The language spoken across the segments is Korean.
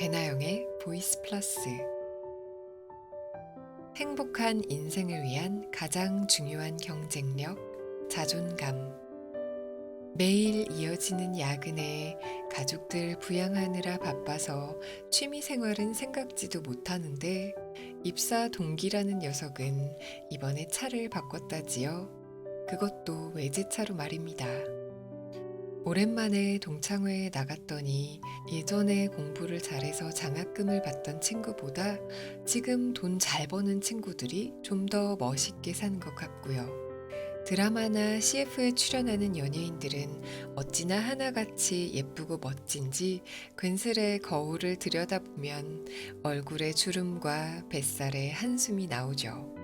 배나영의 보이스 플러스 행복한 인생을 위한 가장 중요한 경쟁력, 자존감. 매일 이어지는 야근에 가족들 부양하느라 바빠서 취미 생활은 생각지도 못하는데 입사 동기라는 녀석은 이번에 차를 바꿨다지요. 그것도 외제차로 말입니다. 오랜만에 동창회에 나갔더니 예전에 공부를 잘해서 장학금을 받던 친구보다 지금 돈 잘 버는 친구들이 좀 더 멋있게 산 것 같고요. 드라마나 CF에 출연하는 연예인들은 어찌나 하나같이 예쁘고 멋진지 괜스레 거울을 들여다보면 얼굴에 주름과 뱃살에 한숨이 나오죠.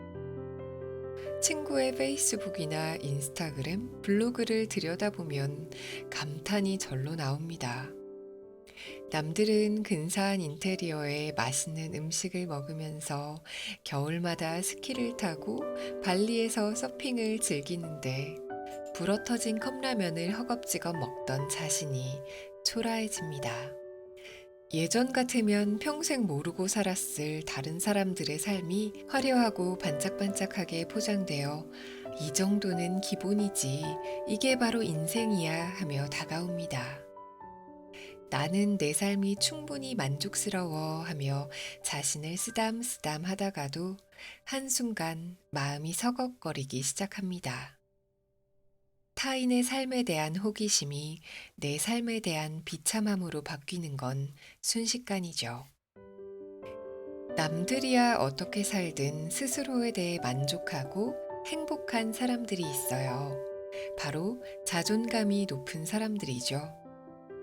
친구의 페이스북이나 인스타그램, 블로그를 들여다보면 감탄이 절로 나옵니다. 남들은 근사한 인테리어에 맛있는 음식을 먹으면서 겨울마다 스키를 타고 발리에서 서핑을 즐기는데 불어터진 컵라면을 허겁지겁 먹던 자신이 초라해집니다. 예전 같으면 평생 모르고 살았을 다른 사람들의 삶이 화려하고 반짝반짝하게 포장되어 이 정도는 기본이지, 이게 바로 인생이야 하며 다가옵니다. 나는 내 삶이 충분히 만족스러워 하며 자신을 쓰담쓰담 하다가도 한순간 마음이 서걱거리기 시작합니다. 타인의 삶에 대한 호기심이 내 삶에 대한 비참함으로 바뀌는 건 순식간이죠. 남들이야 어떻게 살든 스스로에 대해 만족하고 행복한 사람들이 있어요. 바로 자존감이 높은 사람들이죠.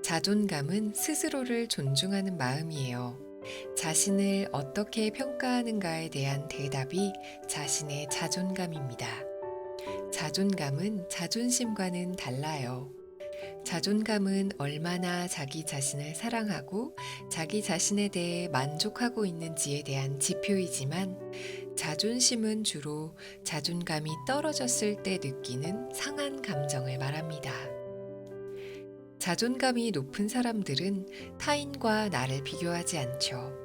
자존감은 스스로를 존중하는 마음이에요. 자신을 어떻게 평가하는가에 대한 대답이 자신의 자존감입니다. 자존감은 자존심과는 달라요. 자존감은 얼마나 자기 자신을 사랑하고 자기 자신에 대해 만족하고 있는지에 대한 지표이지만 자존심은 주로 자존감이 떨어졌을 때 느끼는 상한 감정을 말합니다. 자존감이 높은 사람들은 타인과 나를 비교하지 않죠.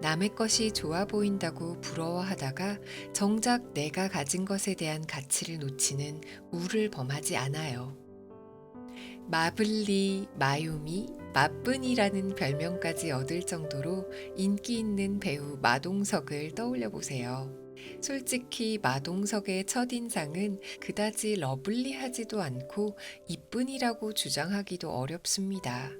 남의 것이 좋아 보인다고 부러워하다가 정작 내가 가진 것에 대한 가치를 놓치는 우를 범하지 않아요. 마블리, 마요미, 마뿐이라는 별명까지 얻을 정도로 인기 있는 배우 마동석을 떠올려 보세요. 솔직히 마동석의 첫인상은 그다지 러블리하지도 않고 이쁜이라고 주장하기도 어렵습니다.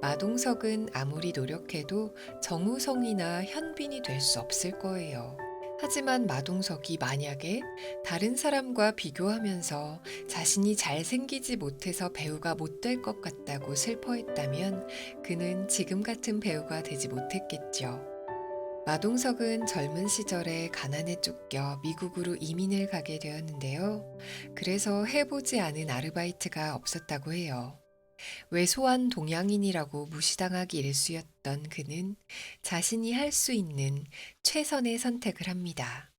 마동석은 아무리 노력해도 정우성이나 현빈이 될 수 없을 거예요. 하지만 마동석이 만약에 다른 사람과 비교하면서 자신이 잘생기지 못해서 배우가 못 될 것 같다고 슬퍼했다면 그는 지금 같은 배우가 되지 못했겠죠. 마동석은 젊은 시절에 가난에 쫓겨 미국으로 이민을 가게 되었는데요. 그래서 해보지 않은 아르바이트가 없었다고 해요. 왜소한 동양인이라고 무시당하기 일쑤였던 그는 자신이 할 수 있는 최선의 선택을 합니다.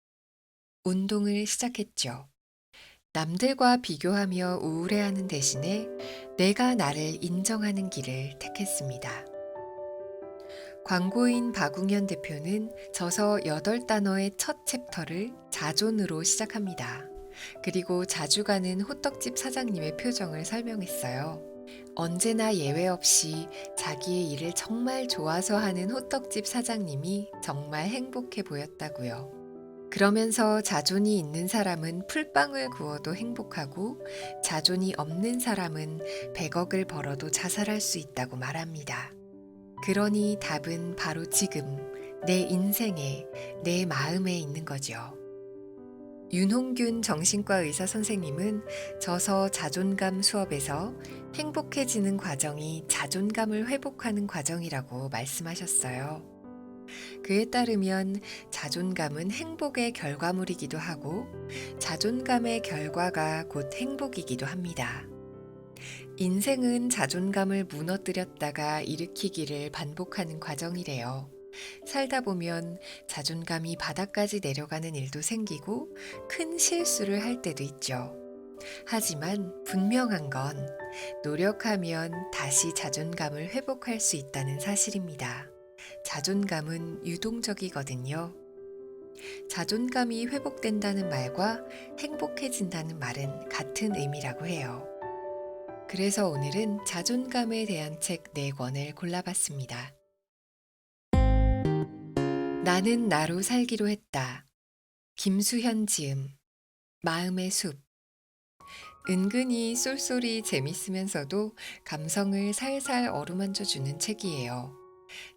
운동을 시작했죠. 남들과 비교하며 우울해하는 대신에 내가 나를 인정하는 길을 택했습니다. 광고인 박웅현 대표는 저서 8단어의 첫 챕터를 자존으로 시작합니다. 그리고 자주 가는 호떡집 사장님의 표정을 설명했어요. 언제나 예외 없이 자기의 일을 정말 좋아서 하는 호떡집 사장님이 정말 행복해 보였다고요. 그러면서 자존이 있는 사람은 풀빵을 구워도 행복하고 자존이 없는 사람은 100억을 벌어도 자살할 수 있다고 말합니다. 그러니 답은 바로 지금 내 인생에 내 마음에 있는 거죠. 윤홍균 정신과 의사 선생님은 저서 자존감 수업에서 행복해지는 과정이 자존감을 회복하는 과정이라고 말씀하셨어요. 그에 따르면 자존감은 행복의 결과물이기도 하고 자존감의 결과가 곧 행복이기도 합니다. 인생은 자존감을 무너뜨렸다가 일으키기를 반복하는 과정이래요. 살다 보면 자존감이 바닥까지 내려가는 일도 생기고 큰 실수를 할 때도 있죠. 하지만 분명한 건 노력하면 다시 자존감을 회복할 수 있다는 사실입니다. 자존감은 유동적이거든요. 자존감이 회복된다는 말과 행복해진다는 말은 같은 의미라고 해요. 그래서 오늘은 자존감에 대한 책 4권을 골라봤습니다. 나는 나로 살기로 했다. 김수현 지음. 마음의 숲. 은근히 쏠쏠이 재밌으면서도 감성을 살살 어루만져 주는 책이에요.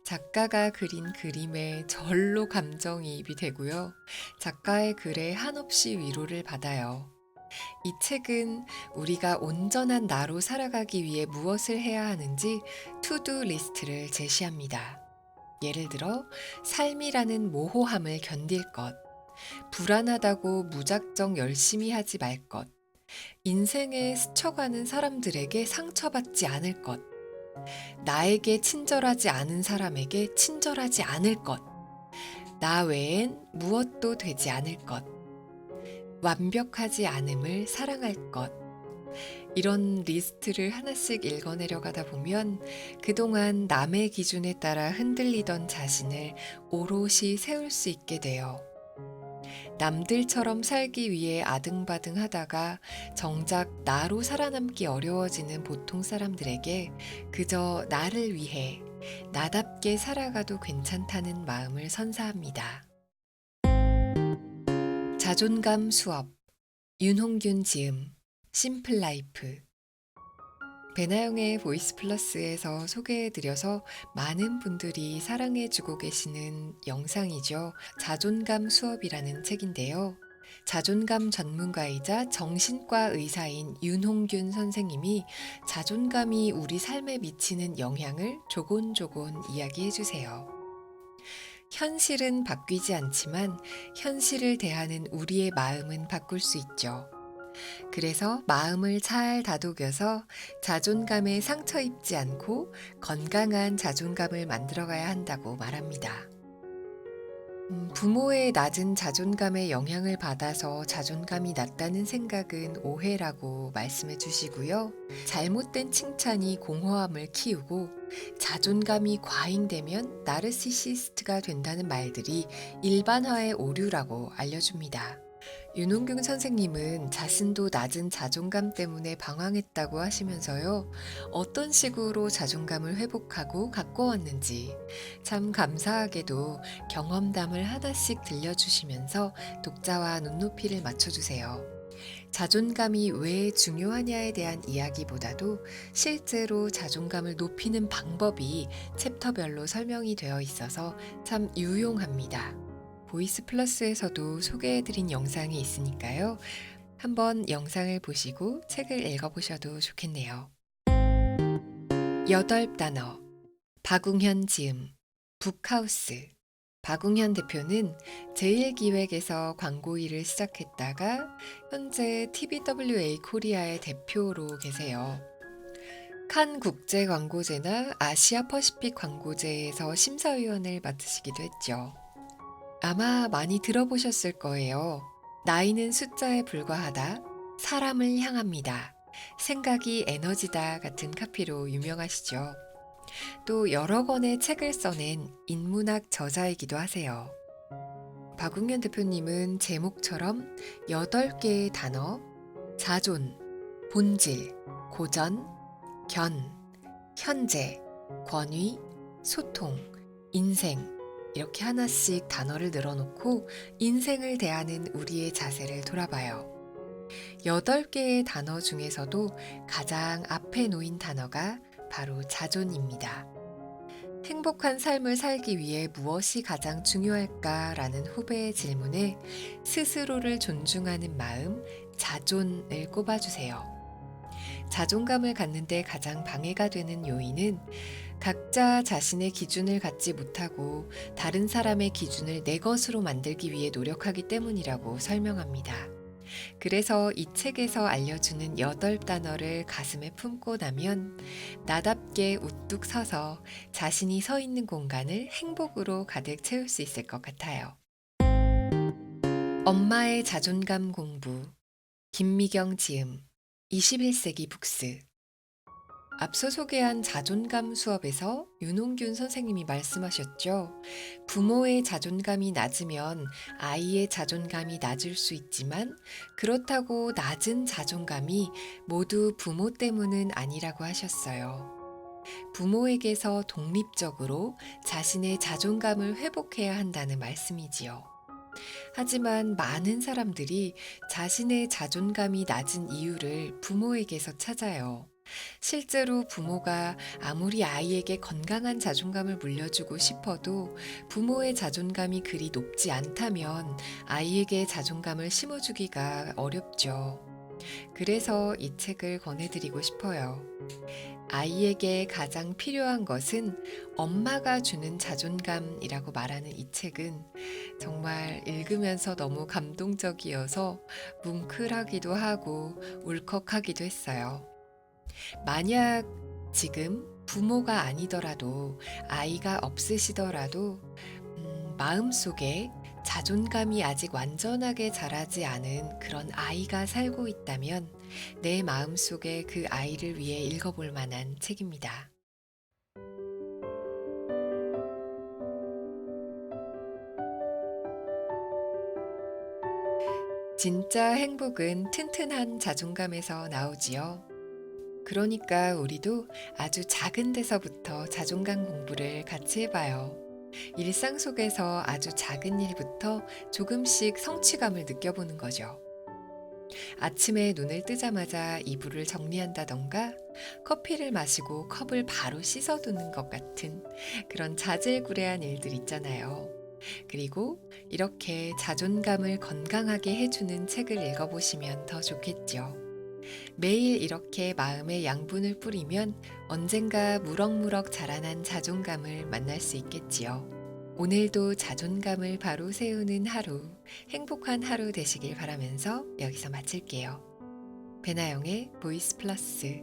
작가가 그린 그림에 절로 감정이입이 되고요. 작가의 글에 한없이 위로를 받아요. 이 책은 우리가 온전한 나로 살아가기 위해 무엇을 해야 하는지 투두 리스트를 제시합니다. 예를 들어, 삶이라는 모호함을 견딜 것, 불안하다고 무작정 열심히 하지 말 것, 인생에 스쳐가는 사람들에게 상처받지 않을 것, 나에게 친절하지 않은 사람에게 친절하지 않을 것, 나 외엔 무엇도 되지 않을 것, 완벽하지 않음을 사랑할 것. 이런 리스트를 하나씩 읽어내려 가다 보면 그동안 남의 기준에 따라 흔들리던 자신을 오롯이 세울 수 있게 돼요. 남들처럼 살기 위해 아등바등 하다가 정작 나로 살아남기 어려워지는 보통 사람들에게 그저 나를 위해 나답게 살아가도 괜찮다는 마음을 선사합니다. 자존감 수업 윤홍균 지음 심플 라이프 배나영의 보이스 플러스에서 소개해드려서 많은 분들이 사랑해주고 계시는 영상이죠. 자존감 수업이라는 책인데요. 자존감 전문가이자 정신과 의사인 윤홍균 선생님이 자존감이 우리 삶에 미치는 영향을 조곤조곤 이야기해 주세요. 현실은 바뀌지 않지만 현실을 대하는 우리의 마음은 바꿀 수 있죠. 그래서 마음을 잘 다독여서 자존감에 상처 입지 않고 건강한 자존감을 만들어가야 한다고 말합니다. 음, 부모의 낮은 자존감에 영향을 받아서 자존감이 낮다는 생각은 오해라고 말씀해 주시고요. 잘못된 칭찬이 공허함을 키우고 자존감이 과잉되면 나르시시스트가 된다는 말들이 일반화의 오류라고 알려줍니다. 윤홍경 선생님은 자신도 낮은 자존감 때문에 방황했다고 하시면서요. 어떤 식으로 자존감을 회복하고 가꿔왔는지 참 감사하게도 경험담을 하나씩 들려주시면서 독자와 눈높이를 맞춰주세요. 자존감이 왜 중요하냐에 대한 이야기보다도 실제로 자존감을 높이는 방법이 챕터별로 설명이 되어 있어서 참 유용합니다. 보이스 플러스에서도 소개해드린 영상이 있으니까요. 한번 영상을 보시고 책을 읽어보셔도 좋겠네요. 여덟 단어 박웅현 지음 북하우스 박웅현 대표는 제일기획에서 광고 일을 시작했다가 현재 TBWA 코리아의 대표로 계세요. 칸 국제 광고제나 아시아 퍼시픽 광고제에서 심사위원을 맡으시기도 했죠. 아마 많이 들어보셨을 거예요. 나이는 숫자에 불과하다. 사람을 향합니다. 생각이 에너지다 같은 카피로 유명하시죠. 또 여러 권의 책을 써낸 인문학 저자이기도 하세요. 박웅현 대표님은 제목처럼 8개의 단어, 자존, 본질, 고전, 견, 현재, 권위, 소통, 인생, 이렇게 하나씩 단어를 늘어놓고 인생을 대하는 우리의 자세를 돌아봐요. 여덟 개의 단어 중에서도 가장 앞에 놓인 단어가 바로 자존입니다. 행복한 삶을 살기 위해 무엇이 가장 중요할까라는 후배의 질문에 스스로를 존중하는 마음, 자존을 꼽아주세요. 자존감을 갖는데 가장 방해가 되는 요인은 각자 자신의 기준을 갖지 못하고 다른 사람의 기준을 내 것으로 만들기 위해 노력하기 때문이라고 설명합니다. 그래서 이 책에서 알려주는 여덟 단어를 가슴에 품고 나면 나답게 우뚝 서서 자신이 서 있는 공간을 행복으로 가득 채울 수 있을 것 같아요. 엄마의 자존감 공부 김미경 지음 21세기 북스 앞서 소개한 자존감 수업에서 윤홍균 선생님이 말씀하셨죠. 부모의 자존감이 낮으면 아이의 자존감이 낮을 수 있지만 그렇다고 낮은 자존감이 모두 부모 때문은 아니라고 하셨어요. 부모에게서 독립적으로 자신의 자존감을 회복해야 한다는 말씀이지요. 하지만 많은 사람들이 자신의 자존감이 낮은 이유를 부모에게서 찾아요. 실제로 부모가 아무리 아이에게 건강한 자존감을 물려주고 싶어도 부모의 자존감이 그리 높지 않다면 아이에게 자존감을 심어주기가 어렵죠. 그래서 이 책을 권해드리고 싶어요. 아이에게 가장 필요한 것은 엄마가 주는 자존감이라고 말하는 이 책은 정말 읽으면서 너무 감동적이어서 뭉클하기도 하고 울컥하기도 했어요. 만약 지금 부모가 아니더라도 아이가 없으시더라도 음, 마음속에 자존감이 아직 완전하게 자라지 않은 그런 아이가 살고 있다면 내 마음속에 그 아이를 위해 읽어볼 만한 책입니다. 진짜 행복은 튼튼한 자존감에서 나오지요. 그러니까 우리도 아주 작은 데서부터 자존감 공부를 같이 해봐요. 일상 속에서 아주 작은 일부터 조금씩 성취감을 느껴보는 거죠. 아침에 눈을 뜨자마자 이불을 정리한다던가 커피를 마시고 컵을 바로 씻어두는 것 같은 그런 자질구레한 일들 있잖아요. 그리고 이렇게 자존감을 건강하게 해주는 책을 읽어보시면 더 좋겠죠. 매일 이렇게 마음의 양분을 뿌리면 언젠가 무럭무럭 자라난 자존감을 만날 수 있겠지요. 오늘도 자존감을 바로 세우는 하루, 행복한 하루 되시길 바라면서 여기서 마칠게요. 배나영의 보이스 플러스